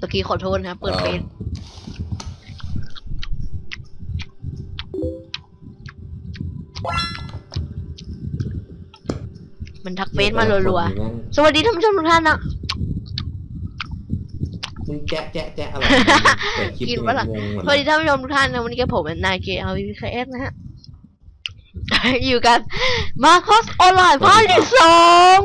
ตะกี้ขอโทษนะครับเปิดเฟซมันทักเฟซมารัวๆ สวัสดีท่านผู้ชมทุกท่านนะ มึงแจ๊ะแจ๊ะแจ๊ะอะไรเปิดคลิปกินปะล่ะงงหมดสวัสเลดียท่านผู้ชมทุกท่านนะวันนี้กับผมนายเกเอาวีคเอสนะฮะ อยู่กันมาคอสออนไลน์พาร์ทที่สอง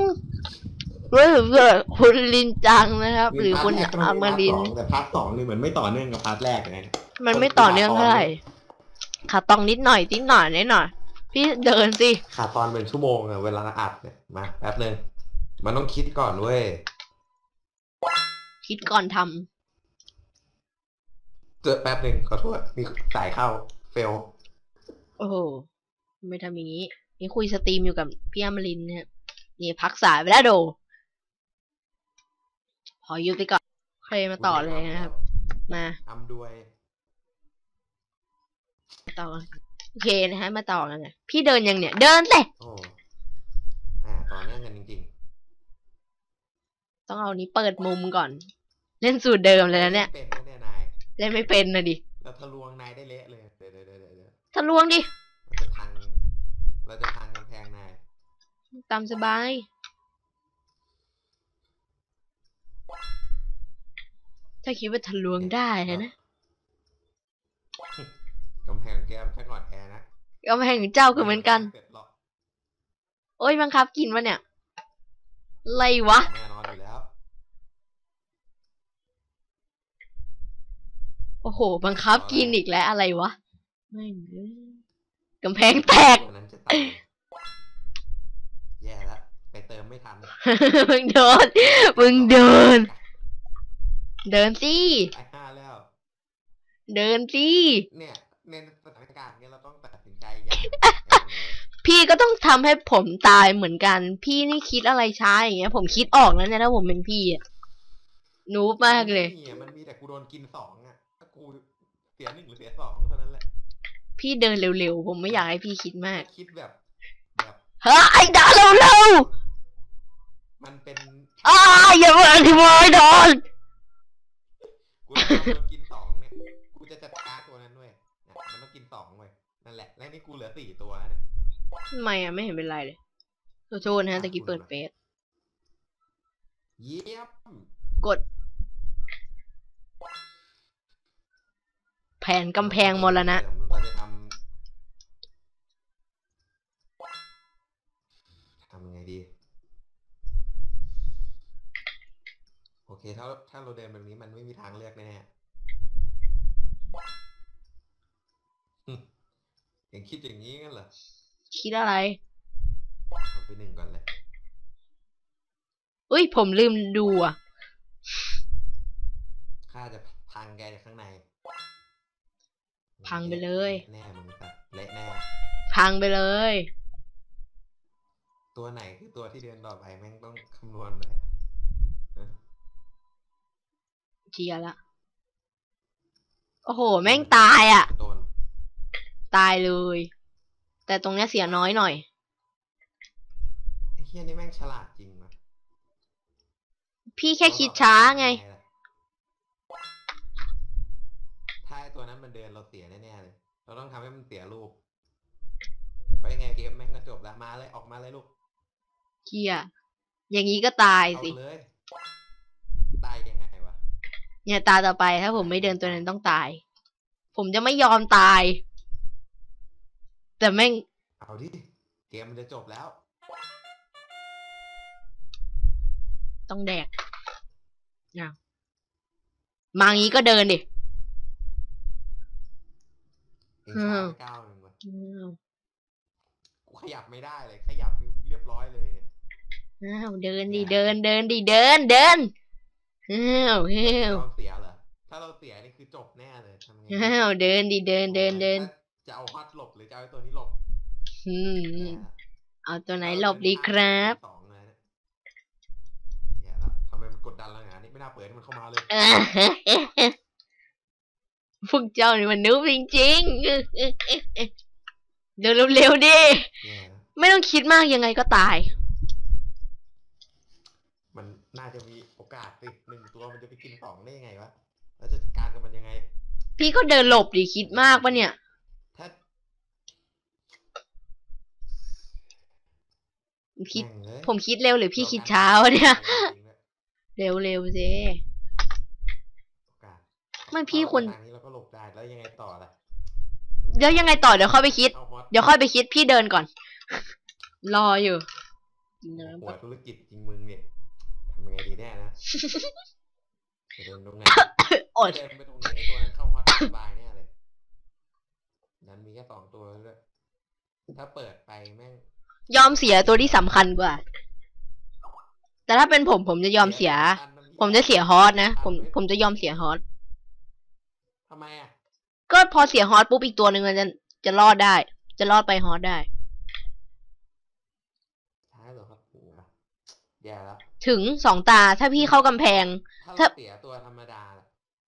รู้สึกว่าคุณลินจังนะครับ หรือคุณพาร์ทแกอามารินพาร์ทสองแต่พาร์ทสองนี่เหมือนไม่ต่อเนื่องกับพาร์ทแรกเลยนะมันไม่ต่อเนื่องเท่าไหร่ขาต้องนิดหน่อยนิดหน่อยนิดหน่อย พี่เดินสิขาดตอนเป็นชั่วโมงอะเวลาอัดเนี่ยมาแป๊บนึงมันต้องคิดก่อนเว้ยคิดก่อนทำเจอแป๊บนึงขอโทษมีสายเข้าเฟลโอ้โห ไม่ทำอย่างนี้ นี่คุยสตรีมอยู่กับพี่อามารินเนี่ยนี่พักสายไปแล้วโดขอยุติก่อนใครมาต่อเลยนะครับ มาอำด้วยต่อกันโอเคนะฮะ มาต่อกันนะพี่เดินยังเนี่ย เดินสิโอ้อ่าต่อเนื่องกันจริงต้องเอานี้เปิดมุมก่อน เล่นสูตรเดิมๆเลยนะเนี่ยเป็นไหมเนี่ยนายเล่นไม่เป็นนะดิเราทะลวงนายได้เละเลยเดี๋ยวเดี๋ยวเดี๋ยวเดี๋ยวทะลวงดิเราจะพัง เราจะพังกำแพงนายตามสบาย ถ้าคิดว่าทะลวงได้นะกำแพงแก้มแค่ก่อนแอร์นะก็ไม่ให้เจ้าคือเหมือนกันสร็จหรอกโอ้ยบังคับกินวะเนี่ยอะไรวะแน่นอนอยู่แล้ว โอ้โห บังคับกินอีกแล้วอะไรวะ ไม่งเอ้ย กำแพงแตกตัวนั้นจะตายแย่แล้วไปเติมไม่ทันมึงโดน มึงเดิน เดินสิ ไอ้ห้าแล้ว เดินสิ เนี่ยในสถานการณ์เนี้ยเราต้องตัดสินใจอย่างพี่ก็ต้องทำให้ผมตายเหมือนกัน พี่นี่คิดอะไรช้าอย่างเงี้ย ผมคิดออกแล้วเนี่ยถ้าผมเป็นพี่อะนูบมากเลย นี่อะมันมีแต่กูโดนกินสองอะถ้ากูเสียหนึ่งหรือเสียสองเท่านั้นแหละ พี่เดินเร็วๆ ผมไม่อยากให้พี่คิดมาก คิดแบบแบบเฮ้ยไอ้ดาเร็วมันเป็นๆอ้าอย่ามาอธิบายดอนกูโดนกินสองเนี่ยกูจะจัดการตัวนั้นด้วยเนี่ยมันต้องกินสองเว้ยนั่นแหละและนี่กูเหลือสี่ตัวเนี่ยทำไมอะไม่เห็นเป็นไรเลยขอโทษนะตะกี้เปิดเฟซเยี่ยมกด แผนกำแพงมรณะ เราจะท เคถ้าถ้าเราเดินแบบนี้มันไม่มีทางเลือกแน่ๆหึยังคิดอย่างนี้กันเหรอ คิดอะไรเอาไปหนึ่งก่อนเลยอุ้ยผมลืมดูอะข้าจะพังแกจากข้างใน พังไปเลย แน่มึงสัตว์เละแน่ พังไปเลย ตัวไหนคือตัวที่เดินต่อไปแม่งต้องคำนวณเลย เชียร์ละ โอ้โห แม่งตายอะ โดน ตายเลย แต่ตรงเนี้ยเสียน้อยหน่อย ไอ้เฮียนี่แม่งฉลาดจริงนะพี่แค่คิดช้าไง ถ้าไอ้ตัวนั้นมันเดินเราเสียแน่ๆเลย เราต้องทำให้มันเสียลูกเพราะยังไงเกมแม่งก็จบแล้วมาเลยออกมาเลยลูกเกียอย่างนี้ก็ตายเอาสิเลย ตายยังไงวะ เนี่ยตาต่อไปถ้าผมไม่เดินตัวนั้นต้องตาย ผมจะไม่ยอมตาย แต่แม่งเอาดิเกมมันจะจบแล้ว ต้องแดกอ้าวมางี้ก็เดินดิเองช้าอืมไปก้าวหนึ่งวะอ้าวกูขยับไม่ได้เลย ขยับนี่เรียบร้อยเลยเนี่ยอ้าวเดินดิเดินเดินดิเดินเดิน อ้าวอ้าวเราเสียเหรอ ถ้าเราเสียนี่คือจบแน่เลยทำไงอ้าวเดินดิเดินเดินเดิน จะเอาฮอตหลบหรือจะเอาตัวนี้หลบ อืม เอาตัวไหนหลบดีครับสองเลยนะแย่แล้วทำไมมันกดดันเราอย่างนี้ไม่น่าเปิดมันเข้ามาเลยพวกเจ้านี่มันนึกจริงๆเดินเร็วๆดิ ไม่ต้องคิดมากยังไงก็ตาย มันน่าจะมี กาสสิหนึ่งตัวมันจะไปกินสองได้ยังไงวะ แล้วจะจัดการกับมันยังไง พี่ก็เดินหลบดิคิดมากปะเนี่ย ถ้าผมคิดแม่งเลยผมคิดเร็วหรือพี่คิดช้าวะเนี่ย จริงๆนะเร็วเร็วๆเจโอกาสไม่พี่ควรทางนี้เราก็หลบได้แล้วยังไงต่อล่ะแล้วยังไงต่อเดี๋ยวค่อยไปคิด เอาฮอตเดี๋ยวค่อยไปคิดพี่เดินก่อน รออยู่กินน้ำหัก่วอนธุรกิจจริงมึงเนี่ยทำยังไง ดีแน่นะจะเดินตรงไหนอดเดินไปตรงนี้ไอ้ตัวนั้นเข้าฮอตสบายแน่เลยนั้นมีแค่สองตัวด้วยถ้าเปิดไปแม่ง ยอมเสียตัวที่สำคัญกว่า แต่ถ้าเป็นผมผมจะยอมเสียอันนั้นผมจะเสียฮอตนะ ผมผมจะยอมเสียฮอตทำไมอะ ก็พอเสียฮอตปุ๊บอีกตัวหนึ่งมันจะจะรอดได้ จะรอดไปฮอตได้ใช่เหรอครับโอ้โหแย่แล้ว ถึงสองตาถ้าพี่เข้ากำแพง ถ้าถ้าเราเสียตัวธรรมดาล่ะ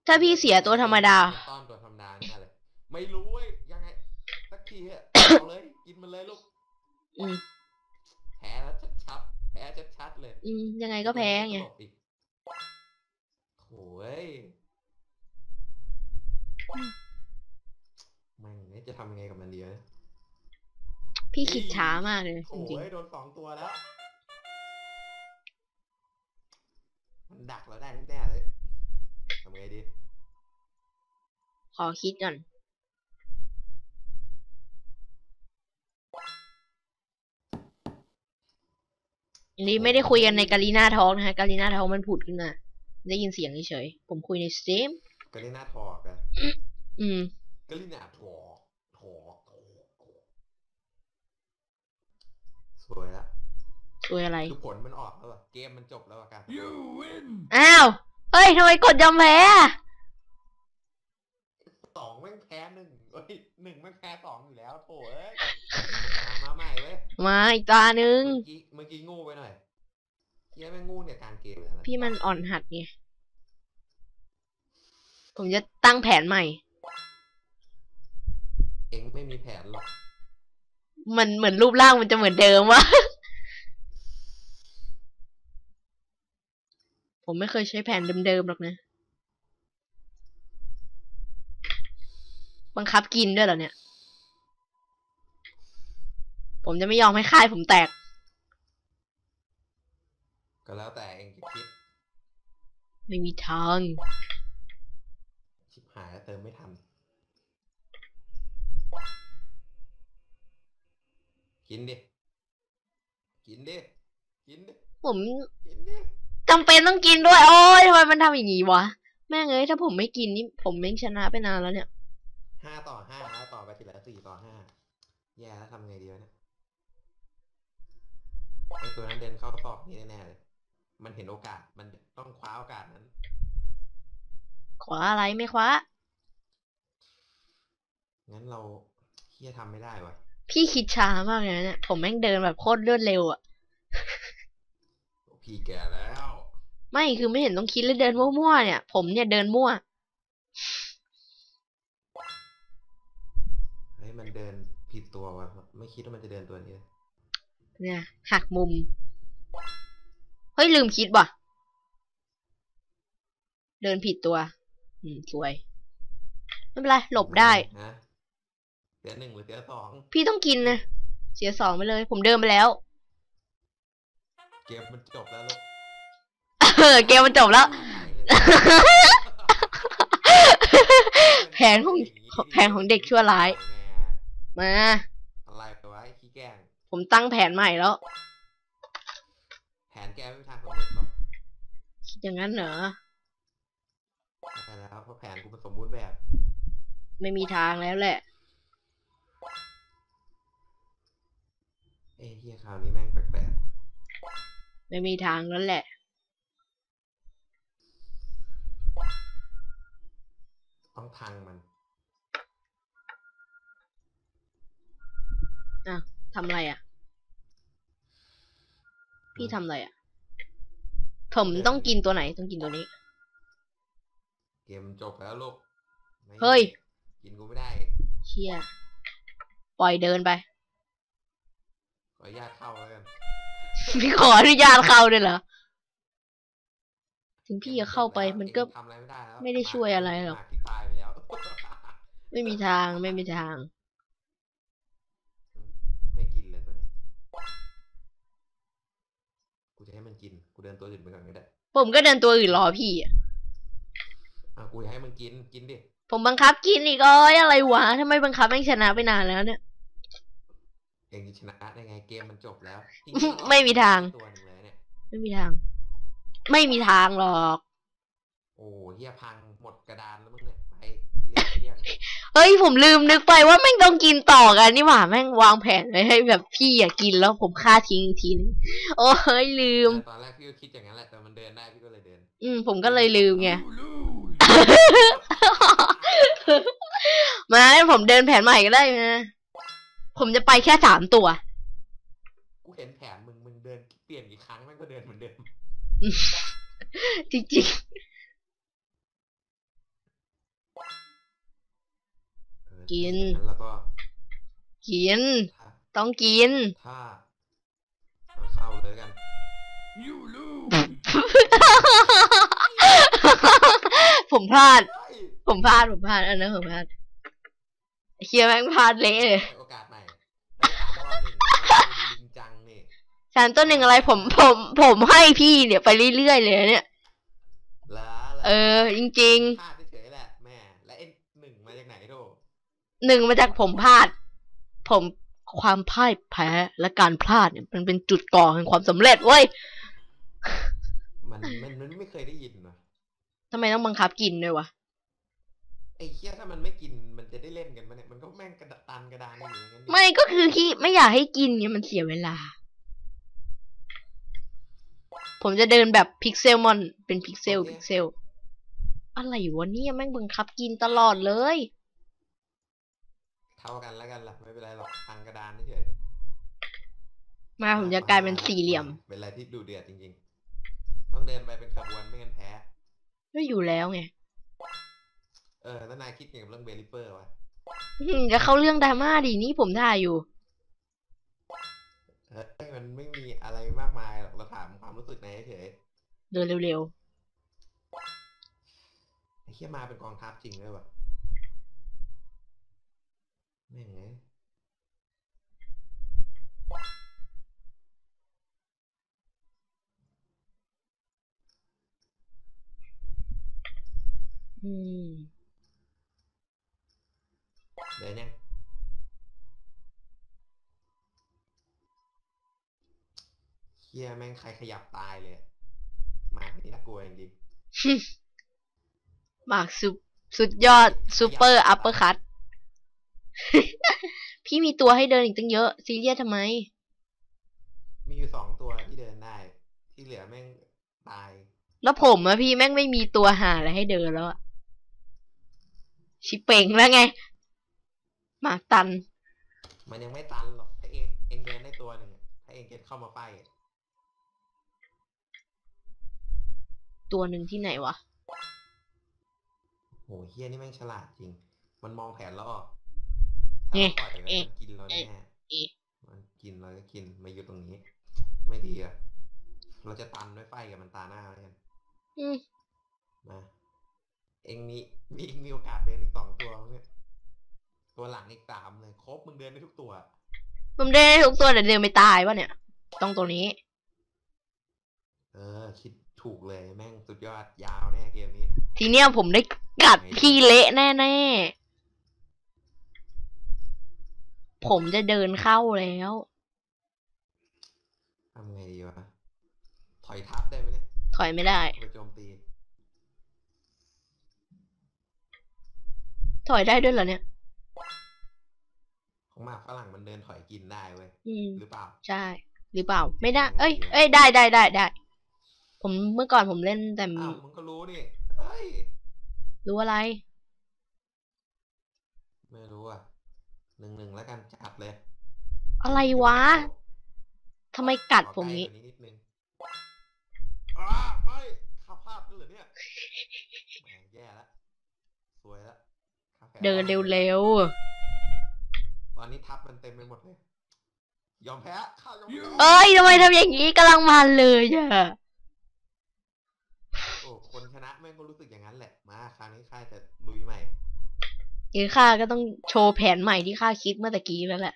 ถ้าพี่เสียตัวธรรมดา ต้อนตัวธรรมดาเนี่ยเลยไม่รู้เว้ยยังไงสักทีเถอะเอาเลยกินมันเลยลูกอืม แพ้แล้วชัดๆแพ้ชัดๆเลย อืมยังไงก็แพ้ไงตลกอีกโถ่เอ้ยแม่งเนี่ยจะทำยังไงกับมันดีวะเนี่ยพี่คิดช้ามากเลยจโถ่ริงเอ้ยโดนสองตัวแล้ว มันดักเราได้แน่ๆเลยทำไงดีๆขอคิดก่อน อันนี้ไม่ได้คุยกันในกาลีนาทอล์กนะฮะกาลีนาทอล์กมันผุดขึ้นมาได้ยินเสียงเฉยๆผมคุยในสตรีมกาลิน่าทอกอะอืมกาลิน่าทอกทอกทอกสวยละ สวยอะไร คือผลมันออกแล้วอะเกมมันจบแล้วอะการ You win! อ้าวเฮ้ยทำไมกดยอมแพ้อะสองแม่งแพ้หนึ่งเอ้ยหนึ่งแม่งแพ้สองอยู่แล้วโถ่เอ้ยมามาใหม่เว้ยมาอีกตาหนึ่งเมื่อกี้เมื่อกี้งูไปหน่อยเฮียแม่งงูเนี่ยการเกมเลยนะพี่มันอ่อนหัดไงผมจะตั้งแผนใหม่ เองไม่มีแผนหรอก มันเหมือนรูปร่างมันจะเหมือนเดิมวะ ผมไม่เคยใช้แผนเดิมๆหรอกนะ บังคับกินด้วยเหรอเนี่ย ผมจะไม่ยอมให้ค่ายผมแตก ก็แล้วแต่เองจะคิด ไม่มีทาง ชิบหายแล้วเติมไม่ทัน กินดิ กินดิ กินดิ ผม กินดิ จำเป็นต้องกินด้วย โอ้ยทำไมมันทำอย่างนี้วะ แม่งเอ้ยถ้าผมไม่กินนี่ผมไม่ชนะไปนานแล้วเนี่ยห้าต่อห้าห้าต่อไปทีละสี่ต่อห้าแย่แล้วทำไงดีวะเนี่ยไอตัวนั้นเดินเข้าซอกนี้แน่ๆเลย มันเห็นโอกาส มันต้องคว้าโอกาสนั้นขวาอะไรไม่คว้า งั้นเราเฮียทำไม่ได้วะพี่คิดช้ามากเลยนะเนี่ย ผมแม่งเดินแบบโคตรรวดเร็วอะ พี่แก่แล้ว ไม่คือไม่เห็นต้องคิดเลยเดินมั่วๆเนี่ย ผมเนี่ยเดินมั่วเฮ้ยมันเดินผิดตัววะไม่คิดว่ามันจะเดินตัวนี้เลยเนี่ยหักมุมเฮ้ยลืมคิดว่ะ เดินผิดตัว อืมสวยไม่เป็นไรหลบได้ฮะเสียหนึ่งหรือเสียสองพี่ต้องกินนะเสียสองไปเลย ผมเดินไปแล้ว เกมมันจบแล้วลูกเออเกมมันจบแล้ว แผนของแผนของเด็กชั่วร้าย มา อะไรไปวะไอ้ขี้แกล้งผมตั้งแผนใหม่แล้ว แผนแกไม่มีทางสำเร็จหรอกคิดอย่างนั้นเหรอไปแล้วเพราะแผนกูมันสมบูรณ์แบบ ไม่มีทางแล้วแหละ เอ้ยเฮียคราวนี้แม่งแปลกไม่มีทางแล้วแหละ ต้องพังมันทำอะไรอะ พี่ทำอะไรอะ ผมต้องกินตัวไหน ต้องกินตัวนี้ เกมมันจบแล้วลูกไม่เฮ้ย กินกูไม่ได้ เชี่ย ปล่อยเดินไป ขออนุญาตเข้าแล้วกัน พี่ขออนุญาตเข้าด้วยเหรอ ถึงพี่จะเข้าไปมันก็เองทำอะไรไม่ได้แล้วไม่ได้ช่วยอะไรหรอกมากที่ตายไปแล้วไม่มีทางไม่มีทางไม่กินเลยตัวเนี้ยกูจะให้มันกินกูเดินตัวอื่นไปก่อนก็ได้ผมก็เดินตัวอื่นรอพี่อะอะกูจะให้มันกินกินดิผมบังคับกินอีกเอ้ยอะไรวะทำไมบังคับไม่ชนะไปนานแล้วเนี่ยเองจะชนะได้ไงเกมมันจบแล้วจริงๆไม่มีทางตัวหนึ่งเลยเนี่ยไม่มีทาง ไม่มีทางหรอก โอ้เฮียพังหมดกระดานแล้วมึงเนี่ยไปเรียกเรียกเฮ้ยผมลืมนึกไปว่าแม่งต้องกินต่อกันนี่หว่าแม่งวางแผนไว้ให้แบบพี่อยากกินแล้วผมฆ่าทิ้งอีกทีนึงโอ้ยลืม ตอนแรกพี่ก็คิดอย่างนั้นแหละแต่มันเดินได้พี่ก็เลยเดิน อืมผมก็เลยลืมไงมาให้ผมเดินแผนใหม่ก็ได้นะผมจะไปแค่สามตัว กูเห็นแผนมึงมึงเดินเปลี่ยนกี่ครั้งแม่งก็เดินเหมือนเดิม จริงเออกินงั้นแล้วก็ๆกินถ้าต้องกิน ถ้าเอาเข้าเลยกันผมพลาดเฮ้ยผมพลาด ผมพลาด อันนั้นผมพลาดเฮียแม่งพลาดเละเลยให้โอกาสใหม่ได้สามตอนหนึ่งดูจริงจังนี่ สารตัวหนึ่งอะไรผมผมผมให้พี่เนี่ยไปเรื่อยๆเลยเนี่ยแล้วเออ จริงพลาดเฉยๆแหละแม่และไอ้หนึ่งมาจากไหนโธ่ๆหนึ่งมาจากผมพลาด ผมความพ่ายแพ้และการพลาดเนี่ยมันเป็นจุดก่อแห่งความสำเร็จเว้ยมันมันมันไม่เคยได้ยินว่ะทำไมต้องบังคับกินด้วยวะไอ้เคี้ยถ้ามันไม่กินมันจะได้เล่นกันปะเนี่ยมันก็แม่งกระดะตันกระดานอยู่อย่างนั้นดิไม่ก็คือที่ไม่อยากให้กินเนี่ยมันเสียเวลา ผมจะเดินแบบพิกเซลมอนเป็นพิกเซลพิกเซลอะไรวะเนี่ยแม่งบังคับกินตลอดเลย เท่ากันแล้วกันล่ะไม่เป็นไรหรอกพังกระดานเฉยมาผมจะกลายเป็นสี่เหลี่ยม เป็นอะไรที่ดูเดือดจริงๆ ต้องเดินไปเป็นขบวนไม่งั้นแพ้ก็อยู่แล้วไง เออแล้วนายคิดไงกับเรื่องเบลิเปอร์วะอืมจะเข้าเรื่องดราม่าดินี่ผมถ่ายอยู่เฮ้ย มันไม่มีอะไรมากมายหรอกเราถามความรู้สึกนายเฉยเดินเร็วไอ้เคี้ยมาเป็นกองทัพจริงเลยวะแม่งไงๆอืมเดินยังเคี้ย แม่งใครขยับตายเลยมานี่น่ากลัวจริงหมากสุดสุดยอดซูเปอร์อัปเปอร์คัตพี่มีตัวให้เดินอีกตั้งเยอะซีเรียสทำไมๆมีอยู่สองตัวที่เดินได้ ที่เหลือแม่งตาย แล้วผมอะพี่แม่งไม่มีตัวหาอะไรให้เดินแล้วอะชิเป่งแล้วไง หมากตัน มันยังไม่ตันหรอกถ้าเองเองเดินได้ตัวหนึ่งอะถ้าเองเก็ตเข้ามาไฟอะ ตัวหนึ่งที่ไหนวะ โหเฮียนี่แม่งฉลาดจริง มันมองแผนเราออกเอ๊ะถ้าเราปล่อยไว้เอ๊ะมันกินเราแน่เอ๊ะมันกินเราก็กินมาอยู่ตรงนี้ ไม่ดีอะเราจะตันด้วยไฟกับมันตาหน้าแล้วกันอืมมาเองมีมีมีโอกาสเดินอีกสองตัวมั้งเนี่ย ตัวหลังอีกสามเลย ครบมึงเดินได้ทุกตัว ผมเดินได้ทุกตัวแต่เดินไม่ตายวะเนี่ย ต้องตัวนี้ เออ คิด ถูกเลยแม่งสุดยอดยาวแน่เกมนี้ ทีเนี้ยผมได้กัดพี่เละแน่ๆ ผมจะเดินเข้าแล้วทำไงดีวะ ถอยทับได้ไหมเนี่ย ถอยไม่ได้ ไปโจมตี ถอยได้ด้วยเหรอเนี่ย ของหมากฝรั่งมันเดินถอยกินได้เว้ยอืมหรือเปล่า ใช่ หรือเปล่า ไม่ได้ เอ้ย เอ้ย ได้ได้ได้ได้ ผมเมื่อก่อนผมเล่นแต่อ้าวมึงก็รู้นี่เฮ้ยรู้อะไร ไม่รู้อะหนึ่งหนึ่งแล้วกันจัดเลยอะไรวะทำไมกัดผมนี้ขอใกล้กว่านิดนึงอ้าไม่ข้าพลาดด้วยเหรอเนี่ยแหมแย่แล้วสวยแล้วข้าแพ้เดินเร็วตอนนี้ทับมันเต็มไปหมดเลย ยอมแพ้ข้ายอมแพ้ๆเอ้ยทำไมทำอย่างนี้กำลังมันเลยอะ โอ้ ราวนี้ข้าจะลุยใหม่เออข้าก็ต้องโชว์แผนใหม่ที่ข้าคิดเมื่อตะกี้แล้วแหละ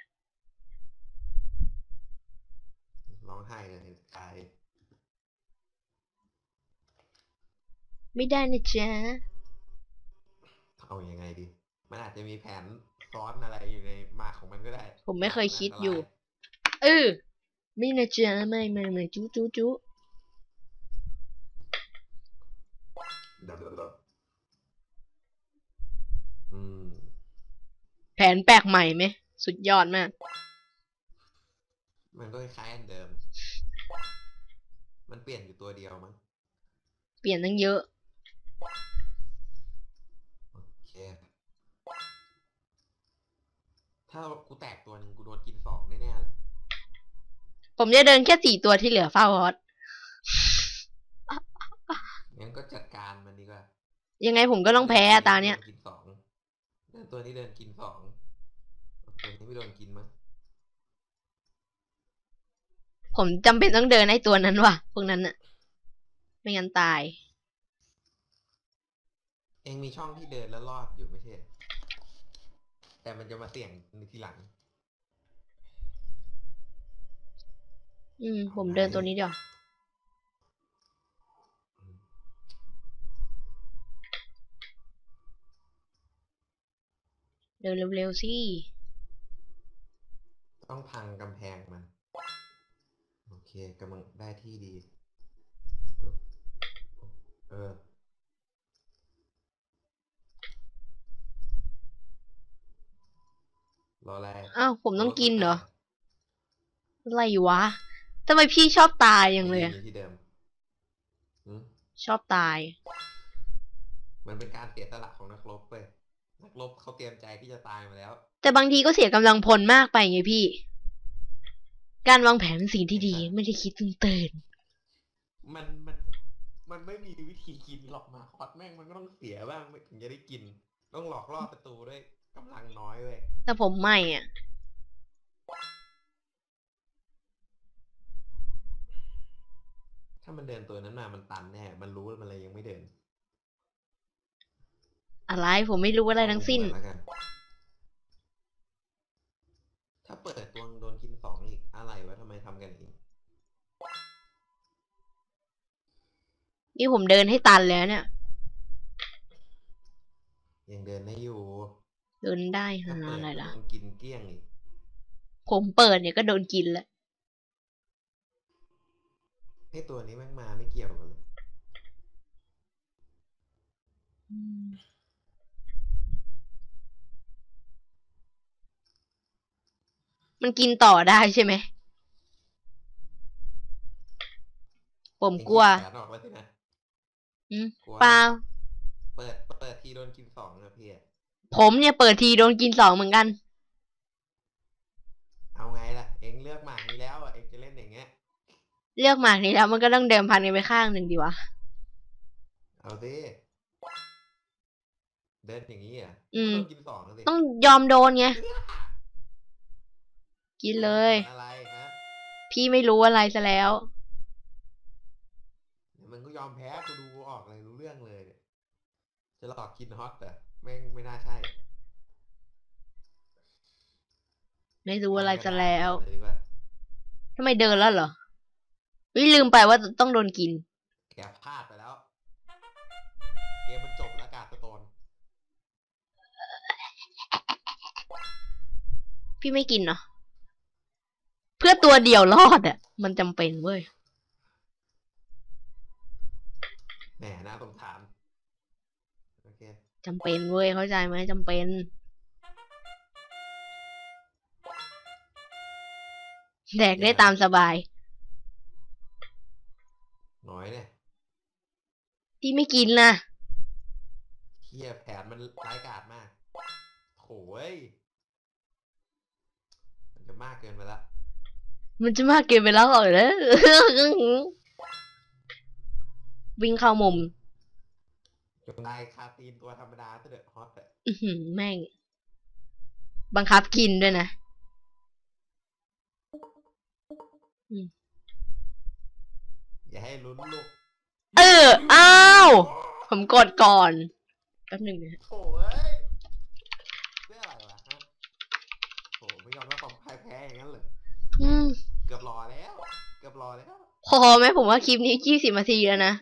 ร้องไห้เลยกายไม่ได้นะจ๊ะเอาอยัางไงดี มันอาจจะมีแผนซ้อนอะไรอยู่ในหมากของมันก็ได้ ผมไม่เคยคิดอยู่ เออไม่นะจ๊ะไม่ไม่ไม่จุจุจุ ดี๋ยวๆๆอืมแผนแปลกใหม่ไหม สุดยอดมาก มันก็คล้ายๆอันเดิม มันเปลี่ยนอยู่ตัวเดียวมั้ง เปลี่ยนตั้งเยอะ โอเค ถ้ากูแตกตัวหนึ่งกูโดนกินสองแน่ๆเลยผมจะเดินแค่สี่ตัวที่เหลือเฝ้าฮอต งั้นก็จัดการมันดีกว่า ยังไงผมก็ต้องแพ้ตาเนี้ยดิกินสองเดินตัวนี้เดินกินสองตัวนี้ไม่โดนกินมั้งผมจำเป็นต้องเดินไอ้ตัวนั้นว่ะ พวกนั้นน่ะไม่งั้นตาย เองมีช่องที่เดินแล้วรอดอยู่ไม่ใช่เหรอแต่มันจะมาเสี่ยงในทีหลัง อืม ผมเดินตัวนี้เดียว เดินเร็วๆสิต้องพังกำแพงมัน โอเคกำลังได้ที่ดีปึ๊บเออรออะไรอ้าวผมต้องกินเหรอ อะไรวะทำไมพี่ชอบตายอย่างเลยอะที่เดิมหืมชอบตาย มันเป็นการเสียสละของนักรบเว้ย นักรบเขาเตรียมใจที่จะตายมาแล้ว แต่บางทีก็เสียกำลังพลมากไปไงพี่ การวางแผนเป็นสิ่งที่ดี ไม่ได้คิดตึงเตือนมันมันมันไม่มีวิธีกินหรอกมาคอดแม่งมันก็ต้องเสียบ้างไม่ถึงจะได้กิน ต้องหลอกล่อประตูด้วยกำลังน้อยเว้ยแต่ผมไม่อะถ้ามันเดินตัวนั้นมา มันตันแน่ มันรู้แล้วมันเลยยังไม่เดิน อะไรผมไม่รู้อะไรทั้งสิ้นเปิดแล้วกันถ้าเปิดตัวโดนกินสองอีกอะไรวะทำไมทำกันอย่างนี้นี่ผมเดินให้ตันแล้วเนี่ย ยังเดินได้อยู่ เดินได้ถ้าหาเปิดอะไรล่ะโดนกินเกลี้ยงอีกผมเปิดเนี่ยก็โดนกินแล้วให้ตัวนี้แม่งมาไม่เกี่ยวกันเลย มันกินต่อได้ใช่ไหม ผมกลัวเองคิดแผนออกแล้วสินะอืมกลัวเปล่าเปิดเปิดทีโดนกินสองนะพี่อะผมเนี่ยเปิดทีโดนกินสองเหมือนกัน เอาไงล่ะ เองเลือกหมากนี้แล้วอะเองจะเล่นอย่างเงี้ย เลือกหมากนี้แล้วมันก็ต้องเดิมพันกันไปข้างหนึ่งดีวะ เอาสิเดินอย่างนี้อะอืมโดนกินสองแล้วสิต้องยอมโดนไง กินเลย อะไรฮะพี่ไม่รู้อะไรซะแล้วเดี๋ยวมันก็ยอมแพ้กูดูออกเลยรู้เรื่องเลยเนี่ยจะหลอกกินฮอตแต่แม่งไม่น่าใช่ไม่รู้อะไรซะแล้วเลยดีกว่าทำไมเดินแล้วเหรอวิลืมไปว่าต้องโดนกิน แกพลาดไปแล้ว เกมมันจบแล้วกาดสโตน พี่ไม่กินเนาะ เพื่อตัวเดียวรอดอะ มันจำเป็นเว้ยแหมน่าสงสารโอเคจำเป็นเว้ยเข้าใจไหมจำเป็น แดกได้ตามสบาย น้อยเนี่ยพี่ไม่กินนะเฮียแผนมันร้ายกาจมากโถ่เอ้ยมันจะมากเกินไปละ มันจะมากเกินไปแล้วเหรอเนี่ยวิ่งเข้ามุมจงได้คาตีนตัวธรรมดาเถอะฮอตอะอื้อหือแม่ง บังคับกินด้วยนะอย่าให้ลุ้นลูก เออ อ้าว ผมกดก่อน แป๊บหนึ่งนะ โถ่เอ้ยเรื่องอะไรวะฮะโถ่ไม่ยอมรับความพ่ายแพ้อย่างนั้นเหรอ อืม เกือบรอแล้ว เกือบรอแล้วพอไหมผมว่าคลิปนี้ยี่สิบนาทีแล้วนะ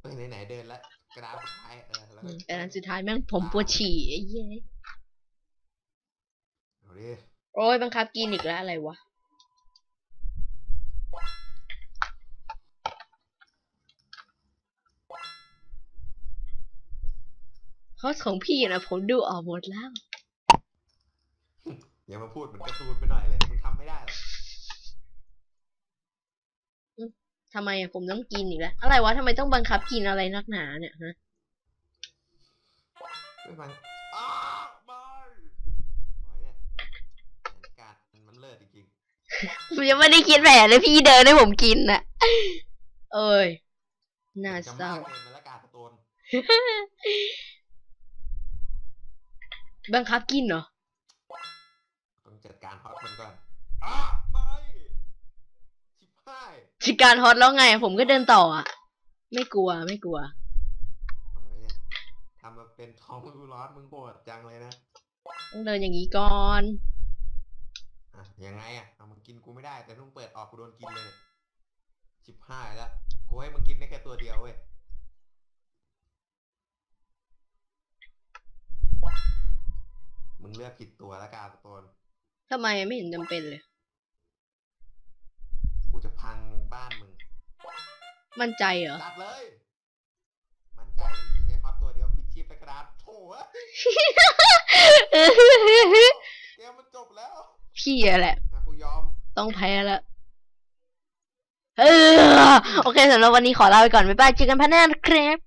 เฮ้ยไหนๆเดินแล้วกระดาษสุดท้ายเออแล้วอืก็มแต่นั้นสุดท้ายแม่งผมปวดฉี่ไอ้เหี้ยเอาดิโอ้ยบังคับกินอีกแล้วอะไรวะคอสของพี่นะผมดูออกหมดแล้ว อย่ามาพูดเหมือนการ์ตูนไปหน่อยเลยมึงทำไม่ได้หรอกทำไมอะผมต้องกินอีกแล้ว อะไรวะทำไมต้องบังคับกินอะไรนักหนาเนี่ยฮะไม่มันอ้าไม่หน่อยเนี่ยแผนการมันเลิศจริงผมยังไม่ได้คิดแผนเลยพี่เดินให้ผมกินน่ะ เอ้ยๆน่าจะเศร้ามากเลยมันละกาการ์ตูนบังคับกินเหรอต้อง จัดการฮอตมันก่อนอ้าไม่ชิบหายชิการฮอตแล้วไง ผมก็เดินต่ออะไม่กลัวไม่กลัวหน่อยเนี่ยทำมาเป็นท้องมือร้อนมึงโหดจังเลยนะต้องเดินอย่างนี้ก่อน อะยังไงอะเอามึงกินกูไม่ได้แต่ต้องเปิดออกกูโดนกินเลยเนี่ยชิบหายแล้วกูให้มึงกินได้แค่ตัวเดียวเว้ยมึงเลือกผิดตัวละกาสโตน ทำไมไม่เห็นจำเป็นเลย กูจะพังบ้านมึง มั่นใจเหรอ จัดเลย มันใจมึงจะใช้ฮอตตัวเดียวปิดชีพไปกระดาษโถ่เอ้ยเกมมันจบแล้วพี่อะแหละ นะกูยอม ต้องแพ้แล้วเออโอเคสำหรับวันนี้ขอลาไปก่อน บ๊ายบายเจอกันพันหน้านะครับ